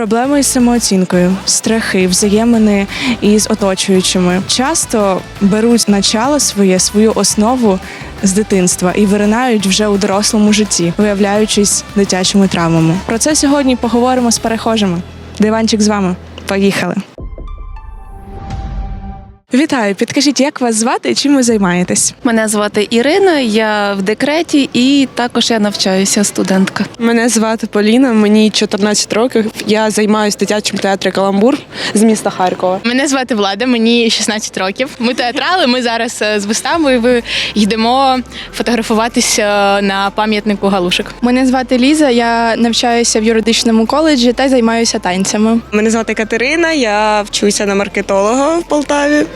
Проблеми із самооцінкою, страхи, взаємини із оточуючими часто беруть начало своє, свою основу з дитинства і виринають вже у дорослому житті, виявляючись дитячими травмами. Про це сьогодні поговоримо з перехожими. Диванчик з вами. Поїхали. Вітаю, підкажіть, як вас звати і чим ви займаєтесь? Мене звати Ірина, я в декреті і також я навчаюся студентка. Мене звати Поліна, мені 14 років. Я займаюся дитячим театрі Каламбур з міста Харкова. Мене звати Влада, мені 16 років. Ми театрали. Ми зараз е, з виставою ви- йдемо фотографуватися на пам'ятнику галушек. Мене звати Ліза, я навчаюся в юридичному коледжі та займаюся танцями. Мене звати Катерина, я вчуся на маркетолога в Полтаві.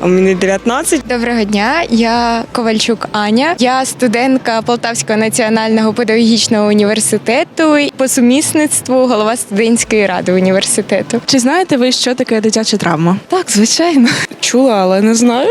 А Мені 19. Доброго дня, я Ковальчук Аня. Я студентка Полтавського національного педагогічного університету і по сумісництву голова студентської ради університету. Чи знаєте ви, що таке дитяча травма? Так, звичайно. Чула, але не знаю.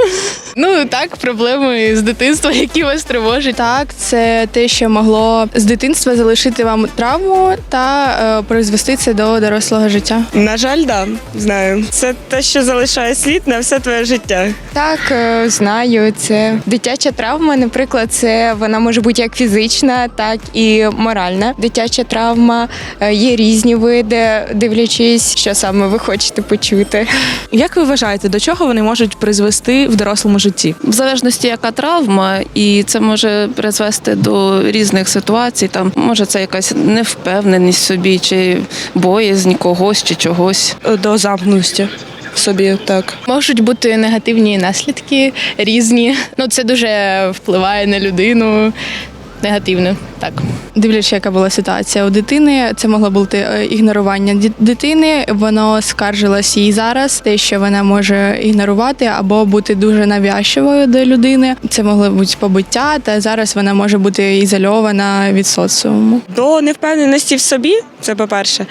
Ну так, проблеми з дитинства, які вас тривожать. Так, це те, що могло з дитинства залишити вам травму та е, призвести це до дорослого життя. На жаль, да, знаю. Це те, що залишає слід на все твоє життя. Так, е, знаю, це дитяча травма. Наприклад, це вона може бути як фізична, так і моральна. Дитяча травма е, є різні види, дивлячись, що саме ви хочете почути. Як ви вважаєте, до чого вони можуть призвести в дорослому житті? В залежності, яка травма, і це може призвести до різних ситуацій. Там може це якась невпевненість в собі, чи боязнь когось чи чогось. До замкнутості в собі так. Можуть бути негативні наслідки різні. Ну це дуже впливає на людину. Негативно, так. Дивлячись, яка була ситуація у дитини, це могло бути е, ігнорування дитини. Воно скаржилось їй зараз, те, що вона може ігнорувати або бути дуже навязчивою до людини. Це могло бути побиття, та зараз вона може бути ізольована від соціуму. До невпевненості в собі, це по-перше.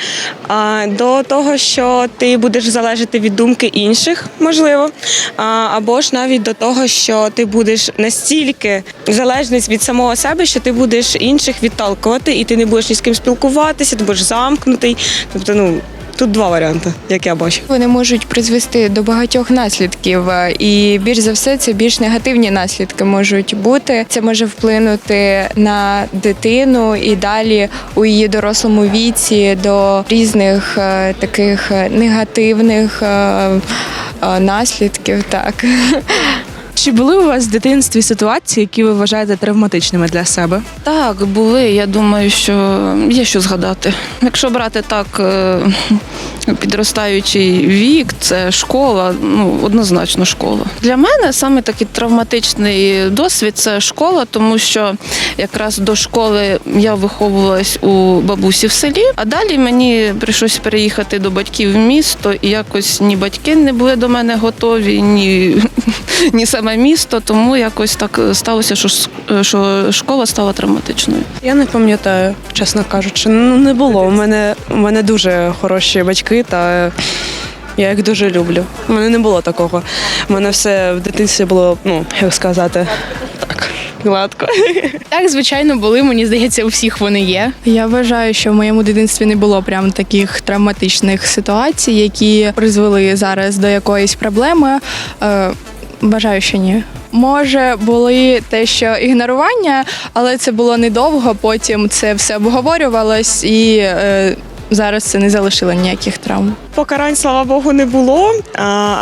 А до того, що ти будеш залежати від думки інших, можливо. А, або ж навіть до того, що ти будеш настільки залежний від самого себе, що ти будеш інших відталкувати, і ти не будеш ні з ким спілкуватися, ти будеш замкнутий. Тобто, ну. Тут два варіанти, як я бачу. Вони можуть призвести до багатьох наслідків, е, і більш за все це більш негативні наслідки можуть бути. Це може вплинути на дитину і далі у її дорослому віці до різних е, таких негативних е, наслідків. Так. Чи були у вас в дитинстві ситуації, які ви вважаєте травматичними для себе? Так, були. Я думаю, що є що згадати. Якщо брати так е, підростаючий вік, це школа, ну однозначно школа. Для мене саме такий травматичний досвід це школа, тому що якраз до школи я виховувалась у бабусі в селі, а далі мені прийшлось переїхати до батьків в місто, і якось ні батьки не були до мене готові, ні, ні саме місто. Тому якось так сталося, що, що школа стала травматичною. Я не пам'ятаю, чесно кажучи. Ну не було. У мене у мене дуже хороші батьки, та я їх дуже люблю. У мене не було такого. У мене все в дитинстві було, ну як сказати, так, гладко. Так, звичайно, були. Мені здається, у всіх вони є. Я вважаю, що в моєму дитинстві не було прям таких травматичних ситуацій, які призвели зараз до якоїсь проблеми. Бажаю, що ні. Може, були те, що ігнорування, але це було недовго. Потім це все обговорювалось, і е, зараз це не залишило ніяких травм. Покарань, слава Богу, не було.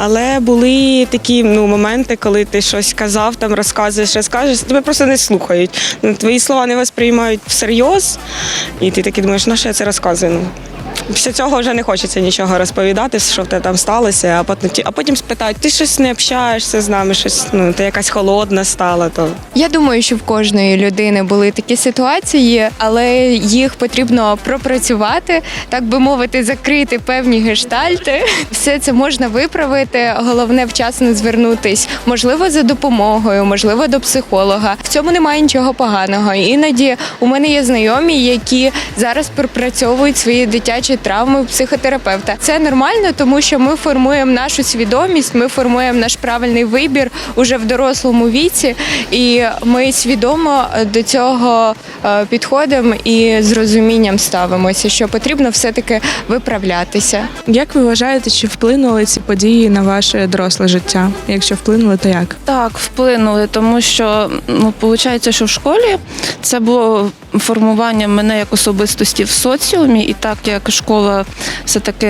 Але були такі ну, моменти, коли ти щось казав, там розказуєш, розкажеш, тебе просто не слухають. Ну, твої слова не восприймають всерйоз, і ти такий думаєш, на що я це розказую? Після цього вже не хочеться нічого розповідати, що в тебе там сталося, а потім, а потім спитають, ти щось не общаєшся з нами, щось, ну, ти якась холодна стала. То Я думаю, що в кожної людини були такі ситуації, але їх потрібно пропрацювати, так би мовити, закрити певні гештальти. Все це можна виправити. Головне вчасно звернутись, можливо, за допомогою, можливо, до психолога. В цьому немає нічого поганого. Іноді у мене є знайомі, які зараз пропрацьовують свої дитячі дитячі травми у психотерапевта. Це нормально, тому що ми формуємо нашу свідомість, ми формуємо наш правильний вибір уже в дорослому віці, і ми свідомо до цього е, підходимо і з розумінням ставимося, що потрібно все-таки виправлятися. Як ви вважаєте, чи вплинули ці події на ваше доросле життя? Якщо вплинули, то як? Так, вплинули, тому що ну виходить, що в школі це було формування мене як особистості в соціумі, і так як школа все таки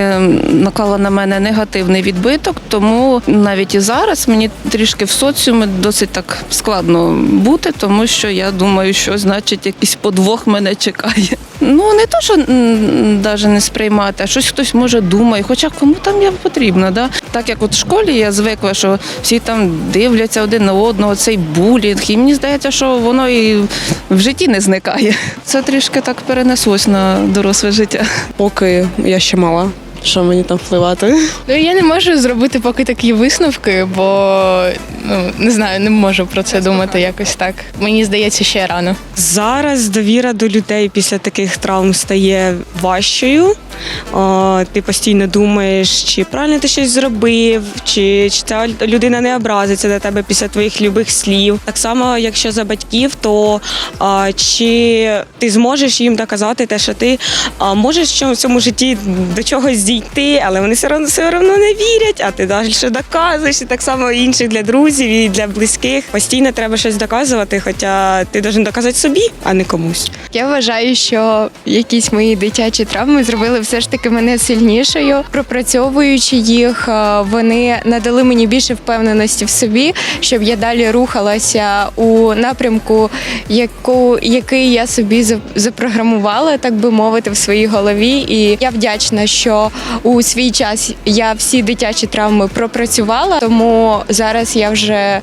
наклала на мене негативний відбиток, тому навіть і зараз мені трішки в соціумі досить так складно бути, тому що я думаю, що значить якийсь подвох мене чекає. Ну не то, що навіть не сприймати, а щось хтось може думає, хоча кому там я потрібна, да? Так як от в школі я звикла, що всі там дивляться один на одного, цей булінг, і мені здається, що воно і в житті не зникає. Це трішки так перенеслось на доросле життя. поки я ще мала. Що мені там впливати? Ну я не можу зробити поки такі висновки, бо ну не знаю, не можу про це думати якось так. Мені здається, ще рано. Зараз довіра до людей після таких травм стає важчою. О, ти постійно думаєш, чи правильно ти щось зробив, чи, чи ця людина не образиться до тебе після твоїх любих слів. Так само, якщо за батьків, то а, чи ти зможеш їм доказати те, що ти а, можеш в цьому- житті до чогось дійти, але вони все одно все одно не вірять, а ти далі доказуєш. І так само інших для друзів і для близьких. Постійно треба щось доказувати, хоча ти должен доказати собі, а не комусь. Я вважаю, що якісь мої дитячі травми зробили все ж таки мене сильнішою. Пропрацьовуючи їх, е, вони надали мені більше впевненості в собі, щоб я далі рухалася у напрямку, яку який я собі за- запрограмувала, так би мовити, в своїй голові. І я вдячна, що у свій час я всі дитячі травми пропрацювала, тому зараз я вже е,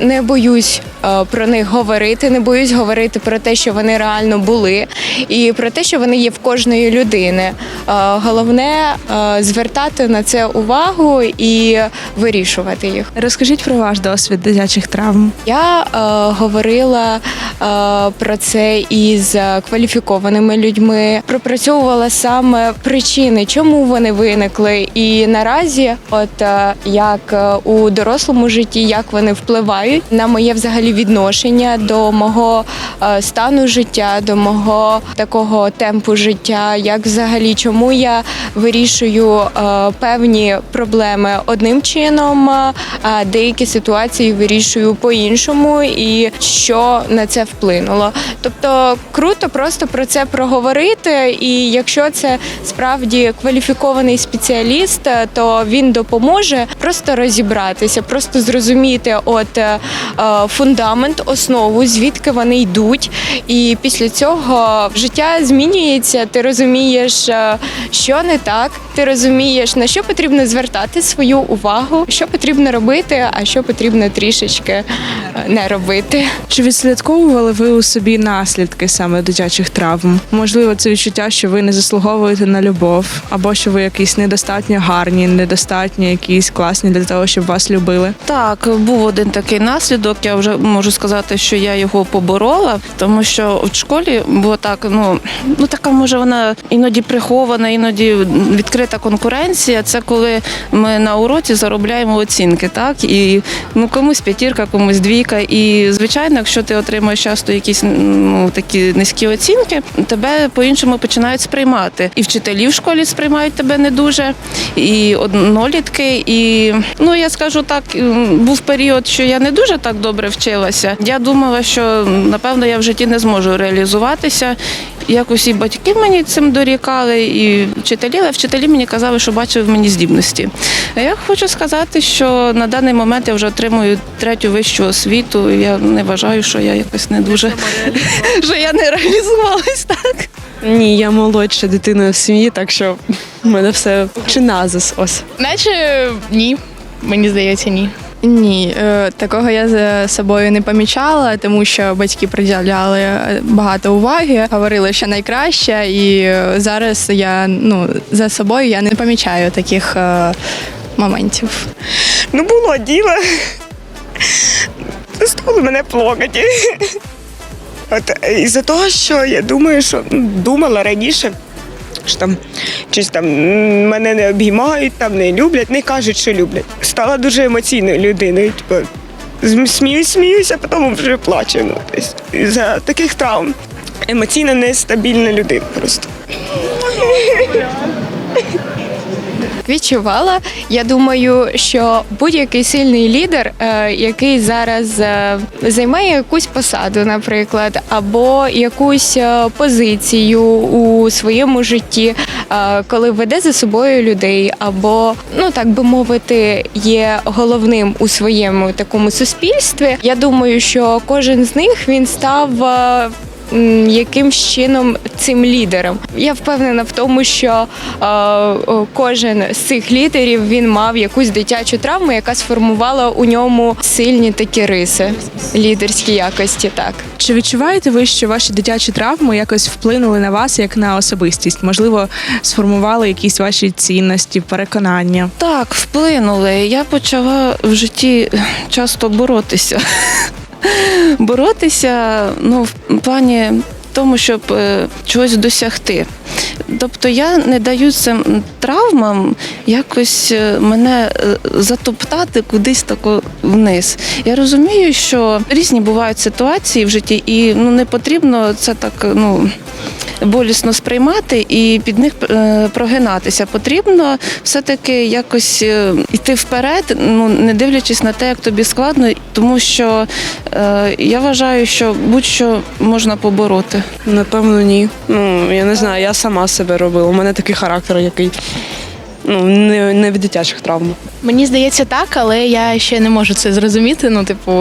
не боюсь е, про них говорити, не боюсь говорити про те, що вони реально були, і про те, що вони є в кожної людини. Е, Головне звертати на це увагу і вирішувати їх. Розкажіть про ваш досвід дитячих травм. Я е, говорила е, про це із кваліфікованими людьми, пропрацьовувала саме причини, чому вони виникли. І наразі, от е, як е, у дорослому житті, як вони впливають на моє взагалі відношення до мого е, стану життя, до мого такого темпу життя, як взагалі чому я вирішую певні проблеми одним чином, а деякі ситуації вирішую по-іншому, і що на це вплинуло. Тобто круто просто про це проговорити. І якщо це справді кваліфікований спеціаліст, е, то він допоможе просто розібратися, просто зрозуміти от е, е, фундамент, основу, звідки вони йдуть. І після цього життя змінюється. Ти розумієш, що не так, ти розумієш, на що потрібно звертати свою увагу, що потрібно робити, а що потрібно трішечки не робити. Чи відслідковували ви у собі наслідки саме дитячих травм? Можливо, це відчуття, що ви не заслуговуєте на любов, або що ви якісь недостатньо гарні, недостатньо якісь класні для того, щоб вас любили. Так, був один такий наслідок. Я вже можу сказати, що я його поборола, тому що в школі було так, ну ну така може вона іноді прихована, іноді відкрита конкуренція. Це коли ми на уроці заробляємо оцінки, так і ну комусь п'ятірка, комусь двійка. І звичайно, якщо ти отримуєш часто якісь ну такі низькі оцінки, тебе по-іншому починають сприймати. І вчителі в школі сприймають тебе не дуже, і однолітки. І ну я скажу так, був період, що я не дуже так добре вчилася. Я думала, що напевно я в житті не зможу реалізуватися. Як усі батьки мені цим дорікали, і вчителі, але вчителі мені казали, що бачили в мені здібності. А я хочу сказати, що на даний момент я вже отримую третю вищу освіту. Я не вважаю, що я якось не дуже що я не реалізувалась так. Ні, я молодша дитина в сім'ї, так що в мене все чи назис. Ось. Наче ні. Мені здається, ні. Ні, е, такого я за собою не помічала, тому що батьки приділяли е, багато уваги, говорили, що найкраще, і е, зараз я ну за собою я не помічаю таких моментів. Ну, було діло. Заставили мене плакати. От із-за того, що я думаю, що ну, думала раніше, що там щось там мене не обіймають, там не люблять, не кажуть, що люблять. Стала дуже емоційною людиною. Типу, сміюсь, сміюся, а потім вже плачу. Ну, тобто, за таких травм. Емоційно нестабільна людина просто. Відчувала. Я думаю, що будь-який сильний лідер, е, який зараз е, займає якусь посаду, наприклад, або якусь е, позицію у своєму житті, коли веде за собою людей, або ну так би мовити, є головним у своєму такому суспільстві. Я думаю, що кожен з них він став. М, якимсь чином цим лідером. Я впевнена в тому, що е, кожен з цих лідерів він мав якусь дитячу травму, яка сформувала у ньому сильні такі риси, лідерські якості. Так. Чи відчуваєте ви, що ваші дитячі травми якось вплинули на вас як на особистість? Можливо, сформували якісь ваші цінності, переконання? Так, вплинули. Я почала в житті часто боротися. боротися, ну, в плані тому, щоб е, чогось досягти. Тобто я не даю цим травмам якось е, мене е, затоптати кудись тако вниз. Я розумію, що різні бувають ситуації в житті, і ну не потрібно це так ну. Болісно сприймати і під них е, прогинатися. Потрібно все-таки якось е, йти вперед, ну не дивлячись на те, як тобі складно, тому що е, я вважаю, що будь-що можна побороти. Напевно, ні. Ну, я не знаю, я сама себе робила. У мене такий характер, який ну, не, не від дитячих травм. Мені здається так, але я ще не можу це зрозуміти. Ну, типу,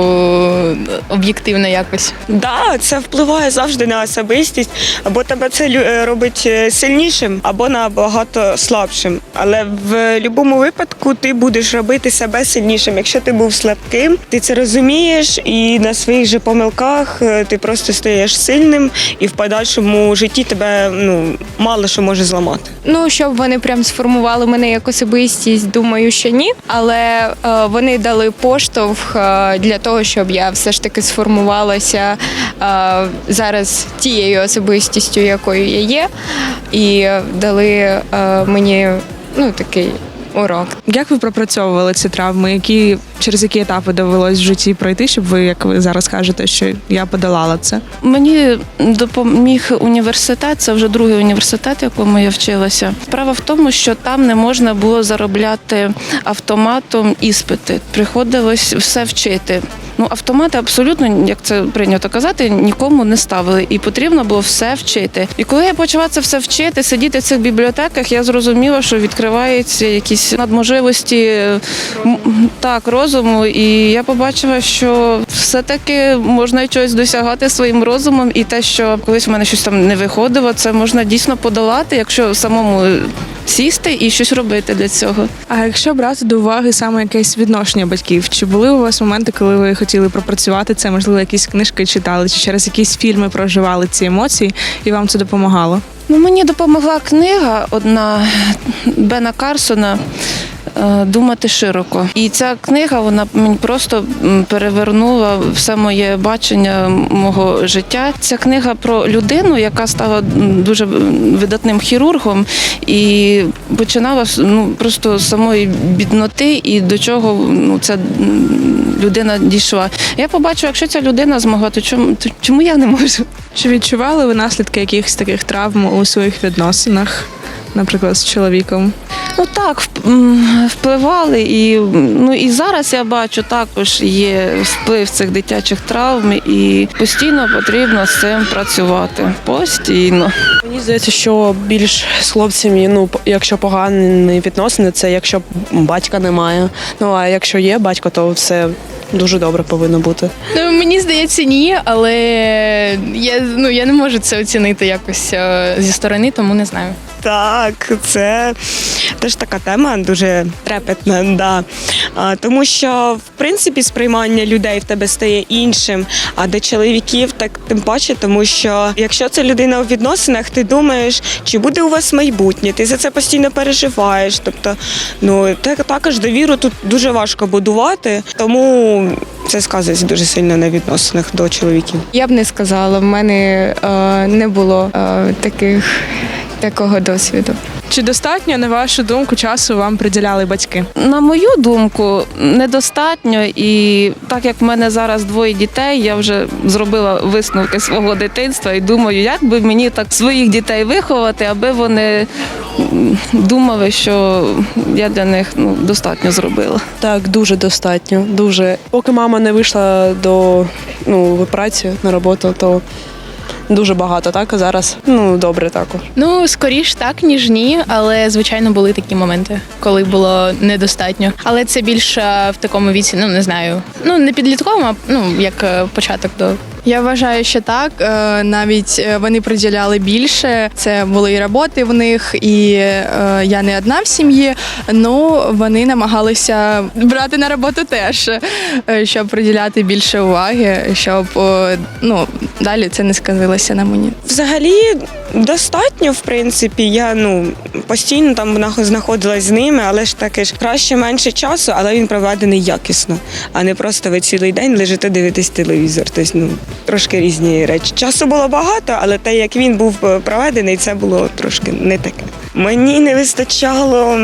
об'єктивно якось. Да, це впливає завжди на особистість, або тебе це лю- е, робить е, сильнішим, або набагато слабшим. Але в будь-якому випадку ти будеш робити себе сильнішим. Якщо ти був слабким, ти це розумієш, і на своїх же помилках е, ти просто стаєш сильним, і в подальшому житті тебе ну мало що може зламати. Ну, щоб вони прям сформували мене як особистість, думаю, що ні. Але е, вони дали поштовх е, для того, щоб я все ж таки сформувалася е, зараз тією особистістю, якою я є, і дали мені ну такий урок. Як ви пропрацьовували ці травми? Які через які етапи довелось в житті пройти, щоб ви, як ви зараз кажете, що я подолала це? Мені допоміг університет, це вже другий університет, в якому я вчилася. Справа в тому, що там не можна було заробляти автоматом іспити. Приходилось все вчити. Ну, автомати абсолютно, як це прийнято казати, нікому не ставили, і потрібно було все вчити. І коли я почала це все вчити, сидіти в цих бібліотеках, я зрозуміла, що відкриваються якісь надможливості так розуму. І я побачила, що все-таки можна чогось досягати своїм розумом, і те, що колись в мене щось там не виходило, це можна дійсно подолати, якщо самому сісти і щось робити для цього. А якщо брати до уваги саме якесь відношення батьків, чи були у вас моменти, коли ви хотіли пропрацювати це? Можливо, якісь книжки читали, чи через якісь фільми проживали ці емоції, і вам це допомагало? Ну, мені допомогла книга одна Бена Карсона. Е, Думати широко, і ця книга вона мені просто перевернула все моє бачення мого життя. Ця книга про людину, яка стала дуже видатним хірургом, і починала ну просто з самої бідноти, і до чого ну ця людина дійшла. Я побачила, якщо ця людина змогла, то чому то чому я не можу? Чи відчували ви наслідки якихось таких травм у своїх відносинах, наприклад, з чоловіком? Ну так, вп- впливали, і ну і зараз я бачу також є вплив цих дитячих травм, і постійно потрібно з цим працювати. Постійно. Мені здається, що більш з хлопцями, ну, якщо погані відносини, це якщо батька немає. Ну а якщо є батько, то все дуже добре повинно бути. Ну, мені здається, ні, але я, ну, я не можу це оцінити якось е, зі сторони, тому не знаю. Так, це теж така тема дуже трепетна. Да. А, тому що, в принципі, сприймання людей в тебе стає іншим, а до чоловіків так тим паче, тому що якщо це людина у відносинах, ти думаєш, чи буде у вас майбутнє, ти за це постійно переживаєш. Тобто, ну так, також довіру тут дуже важко будувати, тому це сказується дуже сильно на відносинах до чоловіків. Я б не сказала, в мене е, не було е, таких такого досвіду. Чи достатньо, на вашу думку, часу вам приділяли батьки? На мою думку, недостатньо, і так як в мене зараз двоє дітей, я вже зробила висновки свого дитинства і думаю, як би мені так своїх дітей виховати, аби вони думали, що я для них ну, достатньо зробила. Так, дуже достатньо. Дуже. Поки мама не вийшла до ну, праці на роботу, то дуже багато, так? Зараз ну добре також. Ну, скоріш так, ніж ні, але звичайно були такі моменти, коли було недостатньо. Але це більше в такому віці, ну не знаю. Ну не підлітковому, а ну як е, початок до Я вважаю, що так. Е, Навіть е, вони приділяли більше. Це були і роботи в них, і е, я не одна в сім'ї. Ну вони намагалися брати на роботу теж, щоб приділяти більше уваги, щоб ну далі це не сказилося на мені. Взагалі достатньо, в принципі. Я ну постійно там нах- знаходилась з ними, але ж таки ж краще менше часу, але він проведений якісно, а не просто ви цілий день лежите дивитесь телевізор. Тобто, ну трошки різні речі. Часу було багато, але те, як він був е, проведений, це було трошки не таке. Мені не вистачало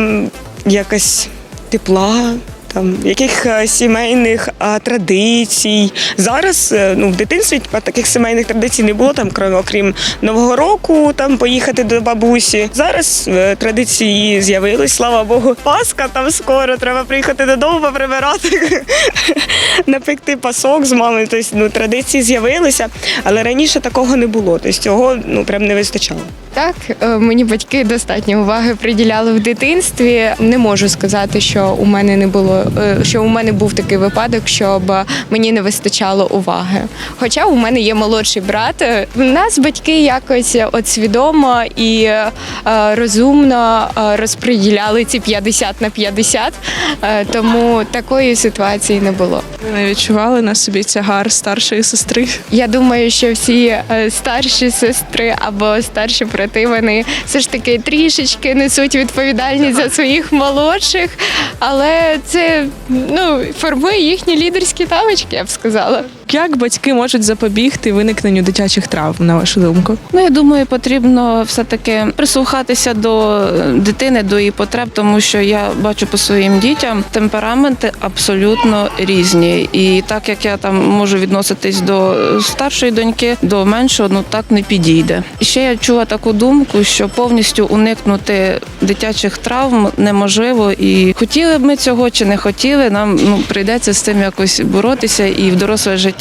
якось тепла. Там яких е, сімейних а, традицій зараз е, ну в дитинстві таких сімейних традицій не було там, крім окрім нового року, там поїхати до бабусі. Зараз е, традиції з'явились, слава Богу. Пасха там скоро треба приїхати додому, поприбирати, напекти пасок з мамою. Тобто ну, традиції з'явилися, але раніше такого не було. Тобто цього ну прям не вистачало. Так, мені батьки достатньо уваги приділяли в дитинстві. Не можу сказати, що у мене не було, що у мене був такий випадок, щоб е, мені не вистачало уваги. Хоча у мене є молодший брат. Е, В нас батьки якось от свідомо і е, розумно е, розподіляли ці 50 на 50, е, тому такої ситуації не було. Ви не відчували на собі тягар старшої сестри? Я думаю, що всі е, старші сестри або старші брати вони все ж таки трішечки несуть відповідальність за своїх молодших, але це ну формує їхні лідерські навички, я б сказала. Як батьки можуть запобігти виникненню дитячих травм, на вашу думку? Ну, я думаю, потрібно все-таки прислухатися до е, дитини, до її потреб, тому що я бачу по своїм дітям темпераменти абсолютно різні. І так як я там можу відноситись до старшої доньки, до меншого, ну так не підійде. Ще я чула таку думку, що повністю уникнути дитячих травм неможливо. І хотіли б ми цього чи не хотіли, нам ну прийдеться з цим якось боротися і в доросле життя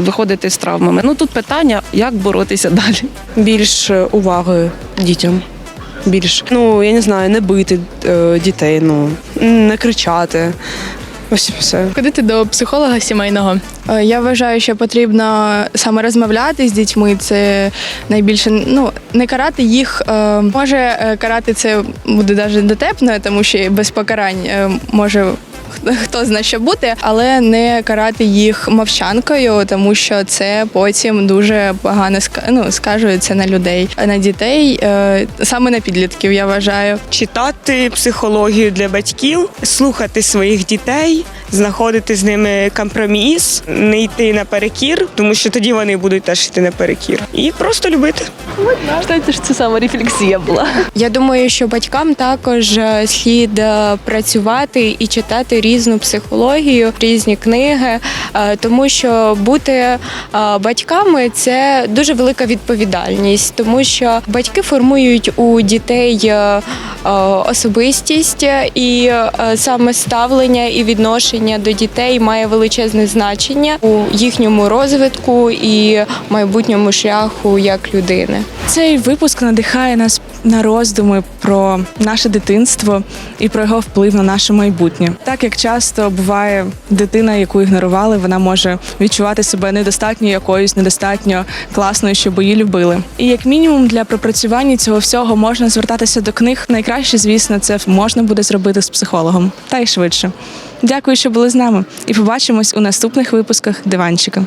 виходити з травмами. Ну тут питання, як боротися далі. Більш е, уваги дітям. Більш, ну я не знаю, не бити е, дітей, ну не кричати. Ось все. ходити до психолога сімейного. Е, Я вважаю, що потрібно саме розмовляти з дітьми. Це найбільше ну не карати їх. е, Може карати це буде навіть дотепно, тому що без покарань може. Хто- знає, зна що бути, але не карати їх мовчанкою, тому що це потім дуже погано ну, скажується на людей, на дітей, е, саме на підлітків. Я вважаю. читати психологію для батьків, слухати своїх дітей, знаходити з ними компроміс, не йти наперекір, тому що тоді вони будуть теж йти наперекір. І просто любити. Знаєте, що це саме рефлексія була. Я думаю, що батькам також е, слід е, працювати і читати різну психологію, різні книги, е, тому що бути батьками це дуже велика відповідальність, тому що батьки формують у дітей особистість і саме ставлення і відношення до дітей має величезне значення у їхньому розвитку і майбутньому шляху як людини. Цей випуск надихає нас на роздуми про наше дитинство і про його вплив на наше майбутнє. Так як часто буває дитина, яку ігнорували, вона може відчувати себе недостатньо якоюсь, недостатньо класною, щоб її любили. І як мінімум для пропрацювання цього всього можна звертатися до книг. Найкраще, звісно, це можна буде зробити з психологом, та й швидше. Дякую, що були з нами, і побачимось у наступних випусках диванчика.